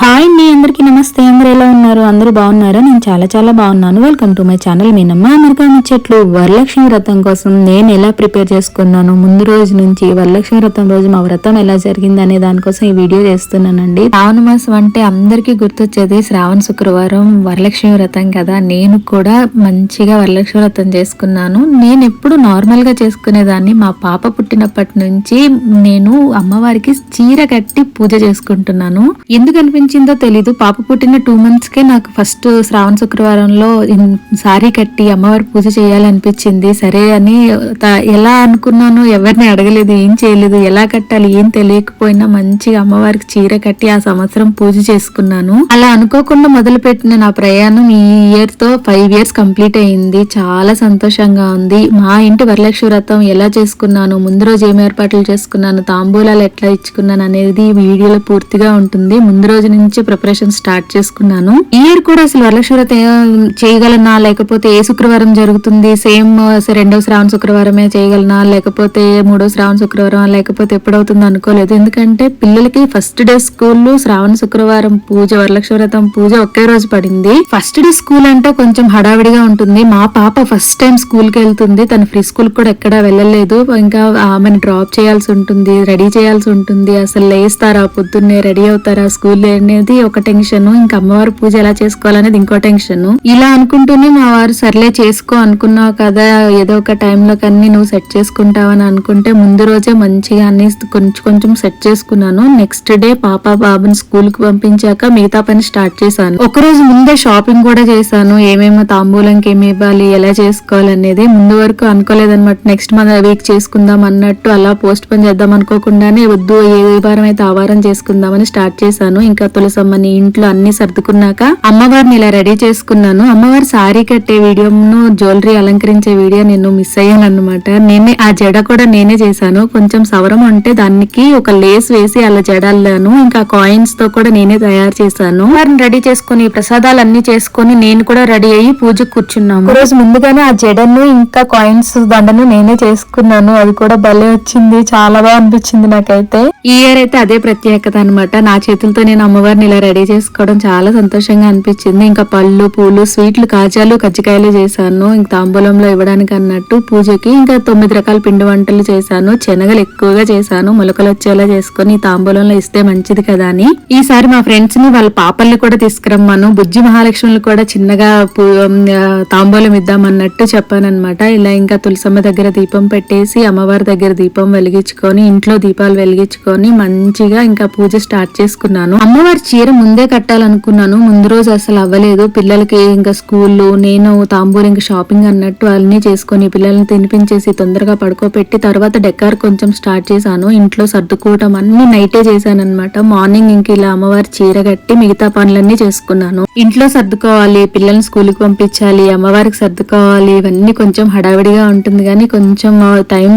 Hi మీ అందరికీ నమస్తే. అందరూ ఎలా ఉన్నారు? అందరూ బాగున్నారా? నేను చాలా చాలా బాగున్నాను. వెల్కమ్ టు మై ఛానల్ మీనమ్మ అమెరికా చెట్లు వరలక్ష్మి వ్రతం కోసం నేను ఎలా ప్రిపేర్ చేసుకున్నాను? ముందు రోజు నుంచి వరలక్ష్మి వ్రతం రోజు మా వ్రతం ఎలా జరిగింది అనే దానికోసం ఈ వీడియో చేస్తున్నానండి. శ్రావణ మాసం అంటే అందరికీ గుర్తొచ్చేది శ్రావణ శుక్రవారం వరలక్ష్మి వ్రతం కదా. నేను కూడా మంచిగా వరలక్ష్మి వ్రతం చేసుకున్నాను. నేను ఎప్పుడు నార్మల్గా చేసుకునేదాన్ని. మా పాప పుట్టినప్పటి నుంచి నేను అమ్మవారికి చీర కట్టి పూజ చేసుకుంటున్నాను. ఎందుకు అనిపించిందో తెలీదు. పాప పుట్టిన టూ మంత్స్కే నాకు ఫస్ట్ శ్రావణ శుక్రవారంలో సారీ కట్టి అమ్మవారి పూజ చేయాలనిపించింది. సరే అని త- ఎలా అనుకున్నానో ఎవరిని అడగలేదు ఏం చేయలేదు ఎలా కట్టాలి ఏం తెలియకపోయినా మంచిగా అమ్మవారికి చీర కట్టి ఆ సంవత్సరం పూజ చేసుకున్నాను. అలా అనుకోకుండా మొదలుపెట్టిన నా ప్రయాణం ఈ ఇయర్తో ఫైవ్ ఇయర్స్ కంప్లీట్ అయింది. చాలా సంతోషంగా ఉంది. మా ఇంటి వరలక్ష్మి వ్రతం ఎలా చేసుకున్నాను ముందు రోజు ఏం ఏర్పాట్లు చేసుకున్నాను తాంబూలాలు ఎట్లా ఇచ్చుకున్నాను అనేది వీడియోలో పూర్తిగా ఉంటుంది. ముందు రోజు నుంచి ప్రిపరేషన్ స్టార్ట్ చేసుకున్నాను. ఈ ఇయర్ కూడా అసలు వరలక్ష్మి చేయగలనా లేకపోతే ఏ శుక్రవారం జరుగుతుంది? సేమ్ రెండవ శ్రావణ శుక్రవారమే చేయగలనా లేకపోతే మూడో శ్రావణ శుక్రవారం లేకపోతే ఎప్పుడవుతుందో అనుకోలేదు. ఎందుకంటే పిల్లలకి ఫస్ట్ డే స్కూల్ శ్రావణ శుక్రవారం పూజ వరలక్ష్మి వ్రతం పూజ ఒకే రోజు పడింది. ఫస్ట్ డే స్కూల్ అంటే కొంచెం హడావిడిగా ఉంటుంది. మా పాప ఫస్ట్ టైం స్కూల్కి వెళ్తుంది. తన ఫ్రీ స్కూల్ కూడా ఎక్కడా వెళ్ళలేదు. ఇంకా ఆమెను డ్రాప్ చేయాల్సి ఉంటుంది రెడీ చేయాల్సి ఉంటుంది. అసలు లేస్తారా పొద్దున్నే రెడీ అవుతారా స్కూల్ అనేది ఒక టెన్షన్. ఇంకా అమ్మవారి పూజ ఎలా చేసుకోవాలనేది ఇంకో టెన్షన్. ఇలా అనుకుంటూనే మా వారు సర్లే చేసుకో అనుకున్నావు కదా ఏదో ఒక టైంలో కన్నీ నువ్వు సెట్ చేసుకుంటావని అనుకుంటే ముందు రోజే మంచిగా అన్ని కొంచెం కొంచెం సెట్ చేసుకున్నాను. నెక్స్ట్ డే పాప బాబుని స్కూల్కి పంపించాక మిగతా పని స్టార్ట్ చేశాను. ఒక రోజు ముందే షాపింగ్ కూడా చేశాను. ఏమేమో తాంబూలంకి ఏమి ఇవ్వాలి ఎలా చేసుకోవాలనేది ముందు వరకు అనుకోలేదన్నమాట. నెక్స్ట్ మన వీక్ చేసుకుందాం అన్నట్టు అలా పోస్ట్ పని చేద్దాం అనుకోకుండానే వద్దు ఏ వారం అయితే ఆవారం చేసుకుందామని స్టార్ట్ చేశాను. ఇంకా పులసమ్మని ఇంట్లో అన్ని సర్దుకున్నాక అమ్మవారిని ఇలా రెడీ చేసుకున్నాను. అమ్మవారి సారీ కట్టే వీడియోను జ్యువెలరీ అలంకరించే వీడియో నేను మిస్ అయ్యాను అనమాట నేనే ఆ జడ కూడా నేనే చేశాను. కొంచెం సవరం అంటే దానికి ఒక లేస్ వేసి అలా జడల్లాను. ఇంకా కాయిన్స్తో కూడా నేనే తయారు చేశాను. వారిని రెడీ చేసుకుని ప్రసాదాలు అన్ని చేసుకొని నేను కూడా రెడీ అయ్యి పూజకు కూర్చున్నాము. రోజు ముందుగానే ఆ జడను ఇంకా కాయిన్స్ దండను నేనే చేసుకున్నాను. అది కూడా భలే వచ్చింది. చాలా బాగా అనిపించింది నాకైతే. ఈ ఇయర్ అయితే అదే ప్రత్యేకత అనమాట నా చేతులతో నేను అమ్మవారి అమ్మవారిని ఇలా రెడీ చేసుకోవడం చాలా సంతోషంగా అనిపించింది. ఇంకా పళ్ళు పూలు స్వీట్లు కాజాలు కజ్జికాయలు చేశాను. ఇంకా తాంబూలంలో ఇవ్వడానికి అన్నట్టు పూజకి ఇంకా తొమ్మిది రకాల పిండి వంటలు చేశాను. శనగలు ఎక్కువగా చేశాను. మొలకలు వచ్చేలా చేసుకొని తాంబూలంలో ఇస్తే మంచిది కదా అని. ఈసారి మా ఫ్రెండ్స్ని వాళ్ళ పాపల్ని కూడా తీసుకురమ్మాను. బుజ్జి మహాలక్ష్మిలు కూడా చిన్నగా తాంబూలం ఇద్దామన్నట్టు చెప్పానన్నమాట. ఇలా ఇంకా తులసమ్మ దగ్గర దీపం పెట్టేసి అమ్మవారి దగ్గర దీపం వెలిగించుకొని ఇంట్లో దీపాలు వెలిగించుకొని మంచిగా ఇంకా పూజ స్టార్ట్ చేసుకున్నాను. అమ్మవారి చీర ముందే కట్టాలనుకున్నాను. ముందు రోజు అసలు అవ్వలేదు. పిల్లలకి ఇంకా స్కూల్లో నేను తాంబూరు ఇంకా షాపింగ్ అన్నట్టు అన్ని చేసుకొని పిల్లల్ని తినిపించేసి తొందరగా పడుకోబెట్టి తర్వాత డెకార్ కొంచెం స్టార్ట్ చేశాను. ఇంట్లో సర్దుకోవటం అన్ని నైటే చేశాను మార్నింగ్ ఇంక ఇలా అమ్మవారి చీర కట్టి మిగతా పనులన్నీ చేసుకున్నాను. ఇంట్లో సర్దుకోవాలి పిల్లల్ని స్కూల్కి పంపించాలి అమ్మవారికి సర్దుకోవాలి ఇవన్నీ కొంచెం హడావిడిగా ఉంటుంది కానీ కొంచెం టైం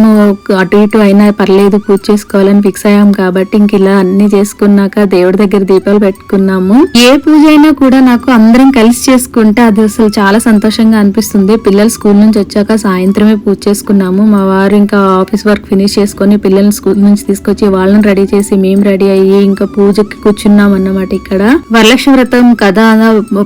అటు ఇటు అయినా పర్లేదు పూజ చేసుకోవాలని ఫిక్స్ అయ్యాం కాబట్టి ఇంక ఇలా అన్ని చేసుకున్నాక దేవుడి దగ్గర దీపాలు పెట్టుకున్నాము. ఏ పూజ అయినా కూడా నాకు అందరం కలిసి చేసుకుంటే అది అసలు చాలా సంతోషంగా అనిపిస్తుంది. పిల్లలు స్కూల్ నుంచి వచ్చాక సాయంత్రమే పూజ చేసుకున్నాము. మా వారు ఇంకా ఆఫీస్ వర్క్ ఫినిష్ చేసుకొని పిల్లల్ని స్కూల్ నుంచి తీసుకొచ్చి వాళ్ళని రెడీ చేసి మేము రెడీ అయ్యి ఇంకా పూజకి కూర్చున్నాం అన్నమాట ఇక్కడ. వరలక్ష్మి వ్రతం కథ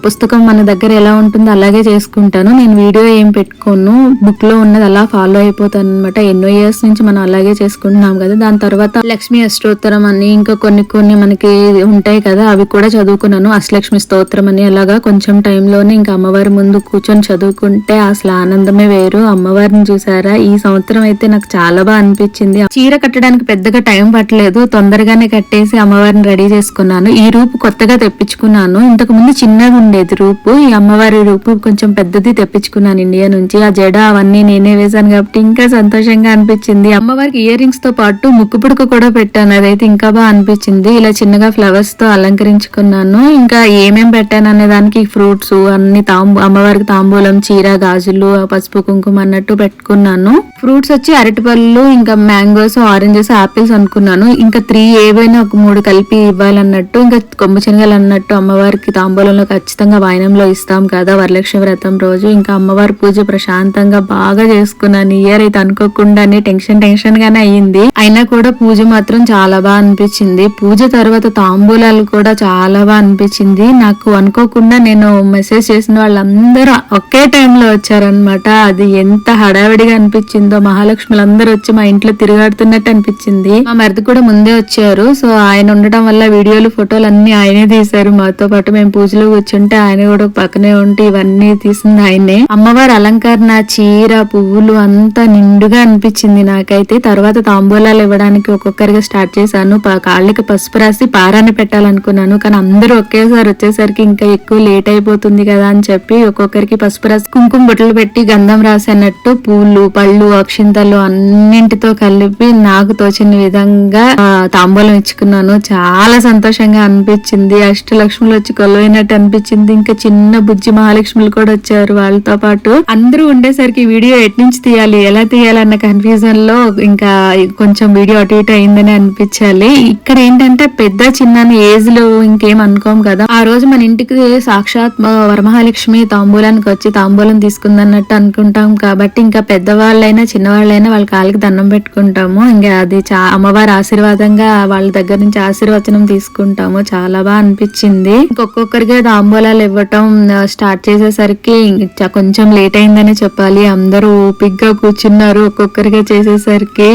పుస్తకం మన దగ్గర ఎలా ఉంటుందో అలాగే చేసుకుంటాను. నేను వీడియో ఏం పెట్టుకోను. బుక్లో ఉన్నది అలా ఫాలో అయిపోతాను అనమాట ఎన్నో ఇయర్స్ నుంచి మనం అలాగే చేసుకుంటున్నాం కదా. దాని తర్వాత లక్ష్మీ అష్టోత్తరం అని ఇంకా కొన్ని కొన్ని మనకి ఉంటాయి కదా అవి కూడా చదువుకున్నాను. అష్టలక్ష్మి స్తోత్రం అని అలాగా కొంచెం టైంలోనే ఇంకా అమ్మవారి ముందు కూర్చొని చదువుకుంటే అసలు ఆనందమే వేరు. అమ్మవారిని చూసారా? ఈ సంవత్సరం అయితే నాకు చాలా బాగా అనిపించింది. చీర కట్టడానికి పెద్దగా టైం పట్టలేదు. తొందరగానే కట్టేసి అమ్మవారిని రెడీ చేసుకున్నాను. ఈ రూపు కొత్తగా తెప్పించుకున్నాను. ఇంతకు ముందు చిన్నగా ఉండేది రూపు. ఈ అమ్మవారి రూపు కొంచెం పెద్దది తెప్పించుకున్నాను ఇండియా నుంచి. ఆ జడ అవన్నీ నేనే వేశాను కాబట్టి ఇంకా సంతోషంగా అనిపించింది. అమ్మవారికి ఇయర్ రింగ్స్తో పాటు ముక్కు పుడక కూడా పెట్టాను. అదైతే ఇంకా బాగా అనిపించింది. ఇలా చిన్నగా ఫ్లవర్స్తో అలంకరించుకున్నాను. ఇంకా ఏమేం పెట్టాను అనే దానికి ఫ్రూట్స్ అన్ని తాంబూ అమ్మవారికి తాంబూలం చీర గాజులు పసుపు కుంకుమ అన్నట్టు పెట్టుకున్నాను. ఫ్రూట్స్ వచ్చి అరటిపళ్ళు ఇంకా మ్యాంగోస్ ఆరెంజెస్ ఆపిల్స్ అనుకున్నాను. ఇంకా త్రీ ఏవైనా ఒక మూడు కలిపి ఇవ్వాలన్నట్టు ఇంకా కొమ్మ శనగలు అన్నట్టు అమ్మవారికి తాంబూలంలో ఖచ్చితంగా వాయనంలో ఇస్తాం కదా వరలక్ష్మి వ్రతం రోజు. ఇంకా అమ్మవారి పూజ ప్రశాంతంగా బాగా చేసుకున్నాను. ఇయర్ అయితే అనుకోకుండానే టెన్షన్ టెన్షన్ గానే అయ్యింది. అయినా కూడా పూజ మాత్రం చాలా బాగా అనిపించింది. పూజ తర్వాత తాంబూలాలు కూడా చాలా బాగా అనిపించింది. నాకు అనుకోకుండా నేను మెసేజ్ చేసిన వాళ్ళందరూ ఒకే టైంలో వచ్చారనమాట అది ఎంత హడావిడిగా అనిపించిందో మహాలక్ష్ములు అందరూ వచ్చి మా ఇంట్లో తిరుగాడుతున్నట్టు అనిపించింది. మా మరిది కూడా ముందే వచ్చారు. సో ఆయన ఉండటం వల్ల వీడియోలు ఫోటోలు అన్ని ఆయనే తీశారు. మాతో పాటు మేము పూజలో కూర్చుంటే ఆయన కూడా పక్కనే ఉంటే ఇవన్నీ తీసింది ఆయనే. అమ్మవారి అలంకరణ చీర పువ్వులు అంతా నిండుగా అనిపించింది నాకైతే. తర్వాత తాంబూలాలు ఇవ్వడానికి ఒక్కొక్కరిగా స్టార్ట్ చేశాను. కాళ్ళకి పసుపు రాసి పారాన్ని అనుకున్నాను కానీ అందరూ ఒకేసారి వచ్చేసరికి ఇంకా ఎక్కువ లేట్ అయిపోతుంది కదా అని చెప్పి ఒక్కొక్కరికి పసుపు రాసి కుంకుమ బొట్టలు పెట్టి గంధం రాసి అన్నట్టు పూలు పళ్ళు అక్షింతలు అన్నింటితో కలిపి నాకు తోచిన విధంగా తాంబూలం ఇచ్చుకున్నాను. చాలా సంతోషంగా అనిపించింది. అష్టలక్ష్ములు వచ్చి కొలువైనట్టు అనిపించింది. ఇంకా చిన్న బుజ్జి మహాలక్ష్ములు కూడా వచ్చారు వాళ్ళతో పాటు. అందరూ ఉండేసరికి వీడియో ఎట్ నుంచి తీయాలి ఎలా తీయాలన్న కన్ఫ్యూజన్లో ఇంకా కొంచెం వీడియో అటు ఇటు అయిందని అనిపించాలి. ఇక్కడ ఏంటంటే పెద్ద చిన్న ఏజ్ లో ఇంకేం అనుకోం కదా. ఆ రోజు మన ఇంటికి సాక్షాత్ వరమహాలక్ష్మి తాంబూలానికి వచ్చి తాంబూలం తీసుకుందన్నట్టు అనుకుంటాం కాబట్టి ఇంకా పెద్దవాళ్ళైనా చిన్నవాళ్ళైనా వాళ్ళ కాళ్ళకి దండం పెట్టుకుంటాము. ఇంకా అది చా అమ్మవారి ఆశీర్వాదంగా వాళ్ళ దగ్గర నుంచి ఆశీర్వచనం తీసుకుంటాము. చాలా బాగా అనిపించింది. ఇంకొక్కొక్కరిగా తాంబూలాలు ఇవ్వటం స్టార్ట్ చేసేసరికి ఇంకా కొంచెం లేట్ అయిందనే చెప్పాలి. అందరూ ఓపిగ్గా కూర్చున్నారు ఒక్కొక్కరిగా చేసేసరికి.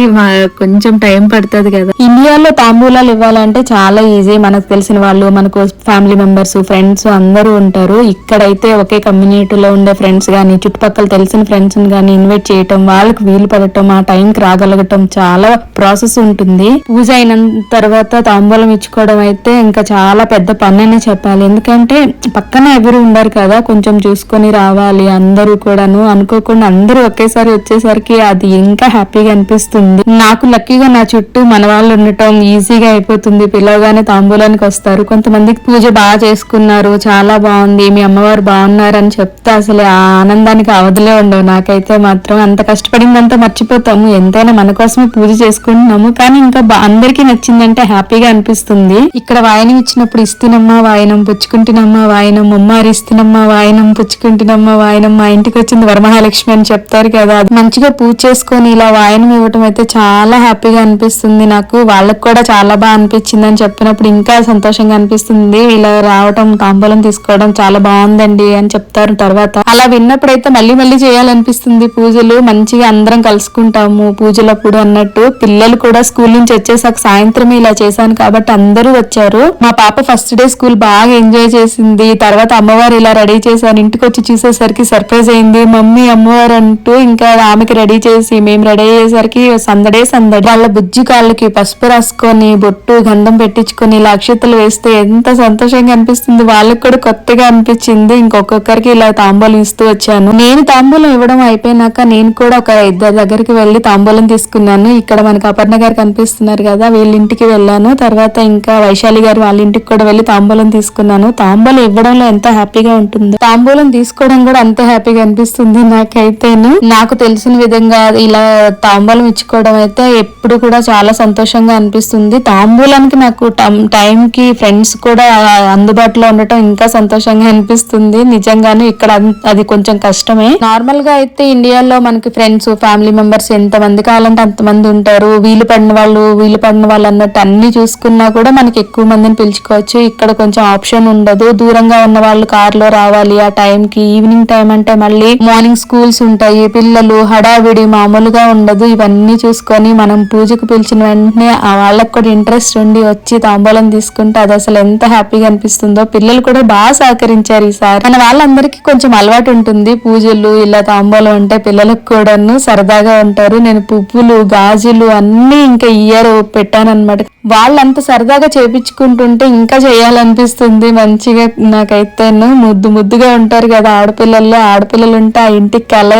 కొంచెం టైం పడుతుంది కదా. ఇండియాలో తాంబూలాలు ఇవ్వాలంటే చాలా ఈజీ మనకు తెలిసిన వాళ్ళు మనకు ఫ్యామిలీ మెంబర్స్ ఫ్రెండ్స్ అందరూ ఉంటారు. ఇక్కడైతే ఒకే కమ్యూనిటీలో ఉండే ఫ్రెండ్స్ కానీ చుట్టుపక్కల తెలిసిన ఫ్రెండ్స్ని కానీ ఇన్వైట్ చేయటం వాళ్ళకి వీలు పడటం ఆ టైంకి రాగలగటం చాలా ప్రాసెస్ ఉంటుంది. పూజ అయిన తర్వాత తాంబూలం ఇచ్చుకోవడం అయితే ఇంకా చాలా పెద్ద పని అనే చెప్పాలి. ఎందుకంటే పక్కన ఎవరు ఉండరు కదా కొంచెం చూసుకొని రావాలి అందరూ కూడాను. అనుకోకుండా అందరూ ఒకేసారి వచ్చేసరికి అది ఇంకా హ్యాపీగా అనిపిస్తుంది. నాకు లక్కీగా నా చుట్టూ మన వాళ్ళు ఉండటం ఈజీగా అయిపోతుంది. పిలవగానే తాంబూలానికి వస్తారు. కొంతమందికి పూజ బాగా చేసుకున్నారు. చాలా బాగుంది. మీ అమ్మవారు బాగున్నారు అని చెప్తే అసలు ఆ ఆనందానికి అవధులే ఉండవు. నాకైతే మాత్రం అంత కష్టపడిందంతా మర్చిపోతాము. ఎంతైనా మన కోసమే పూజ చేసుకుంటున్నాము. కానీ ఇంకా అందరికీ నచ్చిందంటే హ్యాపీగా అనిపిస్తుంది. ఇక్కడ వాయనం ఇచ్చినప్పుడు ఇస్తున్నమ్మా వాయనం పుచ్చుకుంటున్నమ్మా వాయనం ముమ్మారి ఇస్తున్నమ్మా వాయనం పుచ్చుకుంటున్నమ్మా వాయనం మా ఇంటికి వచ్చింది వరమహాలక్ష్మి అని చెప్తారు కదా. అది మంచిగా పూజ చేసుకొని ఇలా వాయనం ఇవ్వటం అయితే చాలా హ్యాపీగా అనిపిస్తుంది నాకు. వాళ్ళకి కూడా చాలా బాగా అనిపించింది అని చెప్పినప్పుడు ఇంకా సంతోషంగా అనిపిస్తుంది. ఇలా రావటం తాంబూలం తీసుకోవడం చాలా బాగుందండి అని చెప్తారు తర్వాత. అలా విన్నప్పుడైతే మళ్ళీ మళ్ళీ చేయాలనిపిస్తుంది. పూజలు మంచిగా అందరం కలుసుకుంటాము. పూజలప్పుడు అన్నట్టు పిల్లలు కూడా స్కూల్ నుంచి వచ్చేసాక సాయంత్రం ఇలా చేశాను కాబట్టి అందరూ వచ్చారు. మా పాప ఫస్ట్ డే స్కూల్ బాగా ఎంజాయ్ చేసింది. తర్వాత అమ్మవారు ఇలా రెడీ చేశాను ఇంటికి వచ్చి చూసేసరికి సర్ప్రైజ్ అయింది. మమ్మీ అమ్మవారు అంటూ ఇంకా ఆమెకి రెడీ చేసి మేము రెడీ అయ్యేసరికి సందడే సందడి. వాళ్ళ బుజ్జి కాళ్ళకి పసుపు రాసుకొని బొట్టు గంధం పెట్టించుకొని ఇలా అక్షతలు వేస్తే ఎంత సంతోషంగా అనిపిస్తుంది. వాళ్ళకి కూడా కొత్తగా అనిపించింది. ఇంకొకరికి ఇలా తాంబూలం ఇస్తూ వచ్చాను. నేను తాంబూలం ఇవ్వడం అయిపోయినాక నేను కూడా ఒక ఇద్దరు దగ్గరికి వెళ్ళి తాంబూలం తీసుకున్నాను. ఇక్కడ మనకి అపర్ణ గారు కనిపిస్తున్నారు కదా వీళ్ళ ఇంటికి వెళ్ళాను. తర్వాత ఇంకా వైశాలి గారు వాళ్ళ ఇంటికి కూడా వెళ్ళి తాంబూలం తీసుకున్నాను. తాంబూలం ఇవ్వడంలో ఎంత హ్యాపీగా ఉంటుందో. తాంబూలం తీసుకోవడం కూడా అంతే హ్యాపీగా అనిపిస్తుంది నాకైతేను. నాకు తెలిసిన విధంగా ఇలా తాంబూలం ఇచ్చుకోవడం అయితే ఎప్పుడు కూడా చాలా సంతోషంగా అనిపిస్తుంది. తాంబూలానికి నాకు టైం కి ఫ్రెండ్స్ కూడా అందుబాటులో ఉండటం ఇంకా సంతోషంగా అనిపిస్తుంది. నిజంగానే ఇక్కడ అది కొంచెం కష్టమే. నార్మల్గా అయితే ఇండియాలో మనకి ఫ్రెండ్స్ ఫ్యామిలీ మెంబర్స్ ఎంత మంది కావాలంటే అంతమంది ఉంటారు. వీలు పడిన వాళ్ళు వీలు పడిన వాళ్ళు అన్నట్టు అన్ని చూసుకున్నా కూడా మనకి ఎక్కువ మందిని పిలుచుకోవచ్చు. ఇక్కడ కొంచెం ఆప్షన్ ఉండదు. దూరంగా ఉన్న వాళ్ళు కారులో రావాలి. ఆ టైం కి ఈవినింగ్ టైం అంటే మళ్ళీ మార్నింగ్ స్కూల్స్ ఉంటాయి. పిల్లలు హడావిడి మామూలుగా ఉండదు. ఇవన్నీ చూసుకొని మనం పూజకు పిలిచిన వెంటనే వాళ్ళకు వాళ్ళకి కూడా ఇంట్రెస్ట్ ఉండి వచ్చి తాంబూలం తీసుకుంటే అది అసలు ఎంత హ్యాపీగా అనిపిస్తుందో. పిల్లలు కూడా బాగా సహకరించారు ఈసారి మన వాళ్ళందరికీ కొంచెం అలవాటు ఉంటుంది. పూజలు ఇలా తాంబూలం అంటే పిల్లలకు కూడాను సరదాగా ఉంటారు. నేను పువ్వులు గాజులు అన్ని ఇంకా ఇయర్ పెట్టాను వాళ్ళంత సరదాగా చేపించుకుంటుంటే ఇంకా చేయాలనిపిస్తుంది. మంచిగా నాకైతే ముద్దు ముద్దుగా ఉంటారు కదా ఆడపిల్లల్లో. ఆడపిల్లలు ఉంటే ఆ ఇంటికి కళ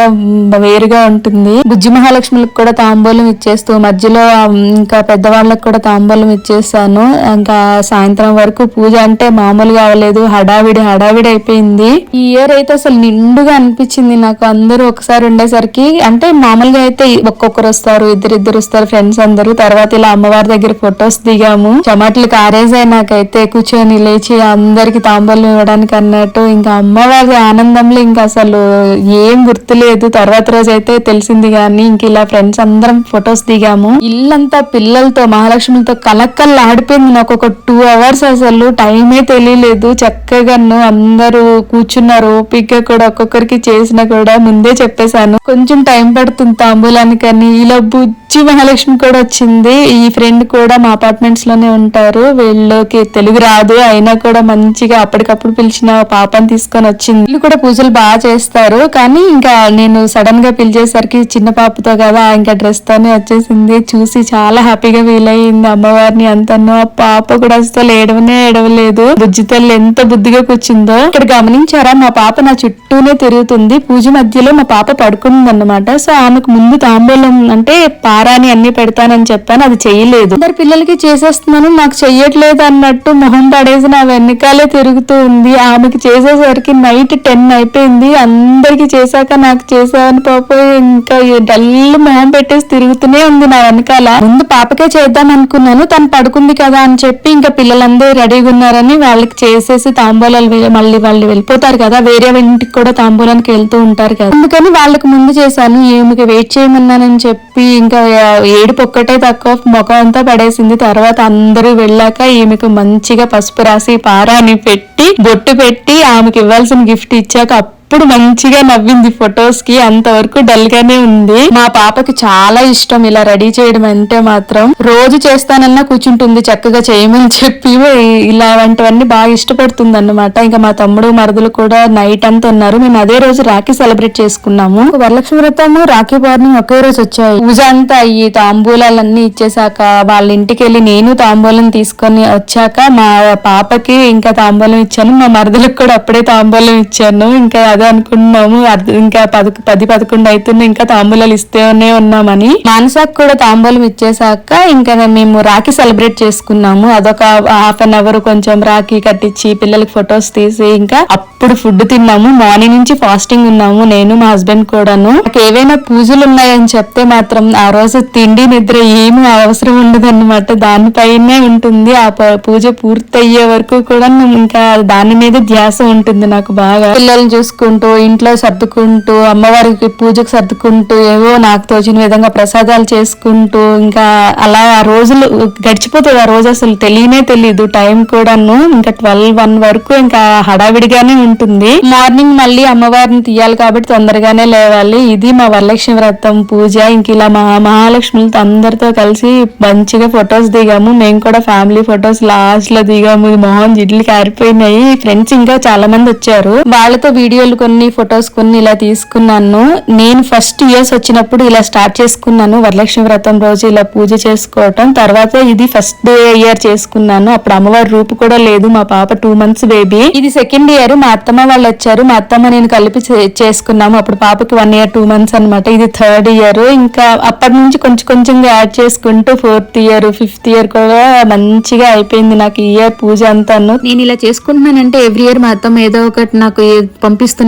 వేరుగా ఉంటుంది. బుజ్జి మహాలక్ష్మికి కూడా తాంబూలం ఇచ్చేస్తూ మధ్యలో ఇంకా పెద్దవాళ్ళకి కూడా తాంబూలం ఇచ్చేసాను. ఇంకా సాయంత్రం వరకు పూజ అంటే మామూలుగా అవ్వలేదు. హడావిడి హడావిడి అయిపోయింది. ఈ ఇయర్ అయితే అసలు నిండుగా అనిపించింది నాకు. అందరూ ఒకసారి ఉండేసరికి అంటే మామూలుగా అయితే ఒక్కొక్కరు వస్తారు ఇద్దరిద్దరు వస్తారు ఫ్రెండ్స్ అందరూ. తర్వాత ఇలా అమ్మవారి దగ్గర ఫొటోస్ దిగాము. చెమట్లు కారేజ్ అయినాకైతే కూర్చొని లేచి అందరికి తాంబూలు ఇవ్వడానికి అన్నట్టు. ఇంకా అమ్మవారి ఆనందంలో ఇంకా అసలు ఏం గుర్తులేదు. తర్వాత రోజు అయితే తెలిసింది కానీ ఇంక ఇలా ఫ్రెండ్స్ అందరం ఫొటోస్ దిగాము. ఇల్లంతా పిల్లలతో మహాలక్ష్మితో కలక్కల్లా ఆడిపోయింది నాకు ఒక టూ అవర్స్ అసలు టైమే తెలియలేదు. చక్కగాను అందరూ కూర్చున్నారు. ఓపిక కూడా ఒక్కొక్కరికి చేసినా కూడా ముందే చెప్పేశాను. కొంచెం టైం పడుతుంది తాంబూలానికని ఇలా బుజ్జి మహాలక్ష్మి కూడా వచ్చింది. ఈ ఫ్రెండ్ కూడా మా అపార్ట్మెంట్స్లోనే ఉంటారు. వీళ్ళకి తెలుగు రాదు. అయినా కూడా మంచిగా అప్పటికప్పుడు పిలిచిన పాపని తీసుకొని వచ్చింది. వీళ్ళు కూడా పూజలు బాగా చేస్తారు. కానీ ఇంకా నేను సడన్గా పిలిచేసరికి చిన్న పాపతో కదా ఇంకా డ్రెస్ తోనే వచ్చేసింది. చూసి చాలా హ్యాపీగా ఫీల్ అయ్యింది అమ్మవారిని అంతను ఆ పాప కూడా అసలు ఏడవనే ఏడవలేదు. బుజ్జి తల్లి ఎంత బుద్ధిగా కూర్చుందో ఇక్కడ గమనించారా? మా పాప నా చుట్టూనే తిరుగుతుంది. పూజ మధ్యలో మా పాప పడుకుంది అనమాట సో ఆమెకు ముందు తాంబూలం అంటే పారాని అన్ని పెడతానని చెప్పాను. అది చేయలేదు. అందరు పిల్లలకి చేసేస్తున్నాను. నాకు చెయ్యట్లేదు అన్నట్టు మొహం పడేసి నా వెనకాలే తిరుగుతూ ఉంది. ఆమెకి చేసేసరికి నైట్ టెన్ అయిపోయింది. అందరికి చేశాక నాకు చేసావని పాప ఇంకా డల్ మొహం పెట్టేసి తిరుగుతూనే ఉంది నా వెనకాల. ముందు పాపకే చేద్దాం అనుకున్నాను. తను పడుకుంది కదా అని చెప్పి ఇంకా పిల్లలందరూ రెడీగా ఉన్నారని వాళ్ళకి చేసేసి తాంబూలాలు మళ్ళీ వాళ్ళు వెళ్ళిపోతారు కదా వేరే ఇంటికి కూడా తాంబూలానికి వెళ్తూ ఉంటారు కదా. అందుకని వాళ్ళకి ముందు చేశాను ఈమెకి వెయిట్ చేయమన్నానని చెప్పి ఇంకా ఏడుపు ఒక్కటే తక్కువ ముఖం అంతా పడేసింది. తర్వాత అందరూ వెళ్ళాక ఈమెకు మంచిగా పసుపు రాసి పారాని పెట్టి బొట్టు పెట్టి ఆమెకి ఇవ్వాల్సిన గిఫ్ట్ ఇచ్చాక అప్పుడు మంచిగా నవ్వింది ఫొటోస్కి అంతవరకు డల్ గానే ఉంది. మా పాపకి చాలా ఇష్టం ఇలా రెడీ చేయడం అంటే మాత్రం. రోజు చేస్తానన్నా కూర్చుంటుంది చక్కగా చేయమని చెప్పి ఇలాంటివన్నీ బాగా ఇష్టపడుతుంది అనమాట ఇంకా మా తమ్ముడు మరదలు కూడా నైట్ అంతా ఉన్నారు. మేము అదే రోజు రాఖీ సెలబ్రేట్ చేసుకున్నాము. వరలక్ష్మి వ్రతము రాఖీ పౌర్ణమి ఒకే రోజు వచ్చాయి. పూజ అంతా అయ్యి తాంబూలాలన్నీ ఇచ్చేసాక వాళ్ళ ఇంటికి వెళ్ళి నేను తాంబూలం తీసుకొని వచ్చాక మా పాపకి ఇంకా తాంబూలం ఇచ్చాను. మా మరదలకు కూడా అప్పుడే తాంబూలం ఇచ్చాను. ఇంకా కదా అనుకున్నాము. ఇంకా పద పది పదకొండు అవుతుంది ఇంకా తాంబూలాలు ఇస్తేనే ఉన్నామని. మానసాకు కూడా తాంబూలం ఇచ్చేసాక ఇంకా మేము రాఖీ సెలబ్రేట్ చేసుకున్నాము. అదొక హాఫ్ అన్ అవర్ కొంచెం రాఖీ కట్టించి పిల్లలకి ఫొటోస్ తీసి ఇంకా అప్పుడు ఫుడ్ తిన్నాము. మార్నింగ్ నుంచి ఫాస్టింగ్ ఉన్నాము. నేను మా హస్బెండ్ కూడాను. నాకు ఏవైనా పూజలు ఉన్నాయని చెప్తే మాత్రం ఆ రోజు తిండి నిద్ర ఏమి అవసరం ఉండదు అనమాట దానిపైనే ఉంటుంది. ఆ ప- పూజ పూర్తయ్యే వరకు కూడా ఇంకా దాని మీద ధ్యాస ఉంటుంది నాకు బాగా. పిల్లల్ని చూసుకుంటూ ఇంట్లో సర్దుకుంటూ అమ్మవారికి పూజకు సర్దుకుంటూ ఏవో నాకు తోచిన విధంగా ప్రసాదాలు చేసుకుంటూ ఇంకా అలా ఆ రోజులు గడిచిపోతుంది ఆ రోజు అసలు తెలియనే తెలియదు టైం కూడాను ఇంకా ట్వెల్వ్ వన్ వరకు ఇంకా హడావిడిగానే ఉంటుంది. మార్నింగ్ మళ్ళీ అమ్మవారిని తీయాలి కాబట్టి తొందరగానే లేవాలి. ఇది మా వరలక్ష్మి వ్రతం పూజ. ఇంక ఇలా మా మహాలక్ష్మిలతో అందరితో కలిసి మంచిగా ఫొటోస్ దిగాము. మేము కూడా ఫ్యామిలీ ఫొటోస్ లాస్ట్లో దిగాము. మొహం జిడ్లు కారిపోయినాయి. ఫ్రెండ్స్ ఇంకా చాలా మంది వచ్చారు. వాళ్ళతో వీడియోలు కొన్ని ఫొటోస్ కొన్ని ఇలా తీసుకున్నాను. నేను ఫస్ట్ ఇయర్స్ వచ్చినప్పుడు ఇలా స్టార్ట్ చేసుకున్నాను. వరలక్ష్మి వ్రతం రోజు ఇలా పూజ చేసుకోవటం. తర్వాత ఇది ఫస్ట్ డే ఇయర్ చేసుకున్నాను. అప్పుడు అమ్మవారి రూపు కూడా లేదు. మా పాప టూ మంత్స్ బేబీ ఇది సెకండ్ ఇయర్ మా అత్తమ్మ వాళ్ళు వచ్చారు. మా అత్తమ్మ నేను కలిపి చేసుకున్నాము. అప్పుడు పాపకి వన్ ఇయర్ టూ మంత్స్ అన్నమాట. ఇది థర్డ్ ఇయర్ ఇంకా అప్పటి నుంచి కొంచెం కొంచెంగా యాడ్ చేసుకుంటూ ఫోర్త్ ఇయర్ ఫిఫ్త్ ఇయర్ కూడా మంచిగా అయిపోయింది నాకు ఈ ఇయర్ పూజ అంతాను. నేను ఇలా చేసుకుంటున్నానంటే ఎవ్రీ ఇయర్ మా అత్తమ్మ ఏదో ఒకటి నాకు ఏ-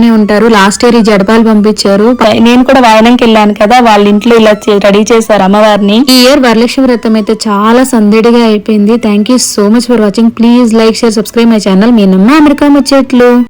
పంపిస్తూనే ఉంటారు. లాస్ట్ ఇయర్ ఈ జడపాలు పంపించారు. నేను కూడా వాయనంకి వెళ్ళాను కదా వాళ్ళ ఇంట్లో ఇలా రెడీ చేశారు అమ్మవారిని. ఈ ఇయర్ వరలక్ష్మి వ్రతం అయితే చాలా సందడిగా అయిపోయింది. Thank you so much for watching please like share subscribe my channel మీ నమ్మ అమెరికా ముచ్చట్లు.